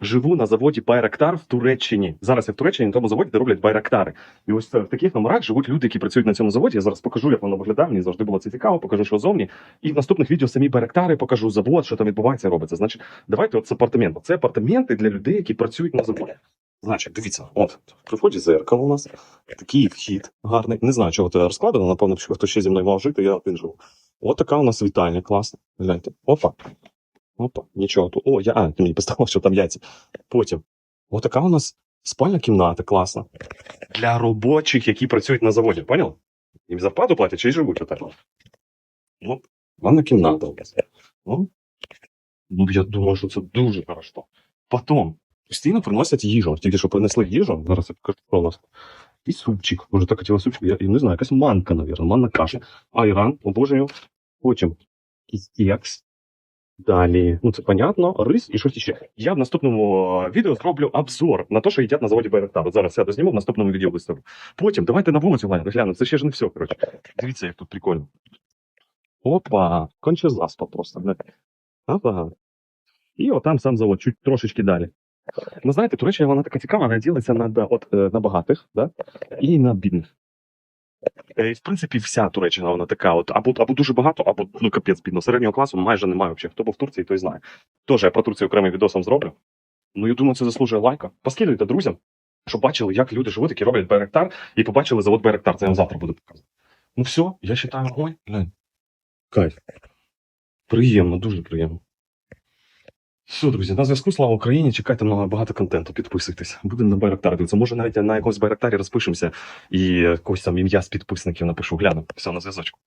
живу на заводі Байрактар в Туреччині. Зараз я в Туреччині на тому заводі, де роблять байрактари. І ось в таких номерах живуть люди, які працюють на цьому заводі. Я зараз покажу, як воно виглядає. Мені завжди було це цікаво, покажу, що зовні. І в наступних відео самі байрактари покажу завод, що там відбувається, робиться. Значить, давайте от з апартаменту. Це апартаменти для людей, які працюють на заводі. Значить, дивіться, от при вході зеркало у нас такий вхід гарний. Не знаю, чого це розкладено. Напевно, що хто ще зі мною мав жити, я один живу. От така у нас вітальня, класна. Гляньте. Опа. Опа, нічого тут. О, я. А, ти мені поставив, що там яйця. Потім. От така у нас спальня кімната класна. Для робочих, які працюють на заводі. Поняв? Їм зарплату платять чи й живуть отак. От, ванна кімната. Ну, я думаю, що це дуже хорошо. Потім постійно приносять їжу. Тільки що принесли їжу, зараз я покажу у нас. І супчик. Може, так хотіла супчик, я, не знаю, якась манка, навірно, манна каша. Айран, обожнюю. Потім кекс. Далі, ну це понятно, рис і щось ще. Я в наступному е, відео зроблю обзор на те, що їдять на заводі Байрактар. Зараз сяду зніму, в наступному відео виставлю. Потім давайте на вулицю глянемо. Це ще ж не все, коротше. Дивіться, як тут прикольно. Опа, конче заспа просто. блядь. Опа. І отам сам завод, чуть трошечки далі. Ну, знаєте, Туреччина вона така цікава, вона ділиться на, да, от, е, на багатих да? і на бідних. Е, В принципі, вся Туреччина вона така, от або, або дуже багато, або ну капець бідно. Середнього класу майже немає взагалі. Хто був в Турції, той знає. Тож я про Турцію окремий відосом зроблю. Ну, я думаю, це заслужує лайка. Поскидуйте друзям, щоб бачили, як люди живуть, які роблять Байрактар, і побачили завод Байрактар. Це я вам завтра буду показувати. Ну все, я вважаю, ой, глянь. Кайф. Приємно, дуже приємно. Все, друзі, на зв'язку слава Україні. Чекайте на багато контенту. Підписуйтесь. Будемо на Байрактар дивитися. Може, навіть на якомусь Байрактарі розпишемося і якось там ім'я з підписників напишу. Гляну. Все, на зв'язочку.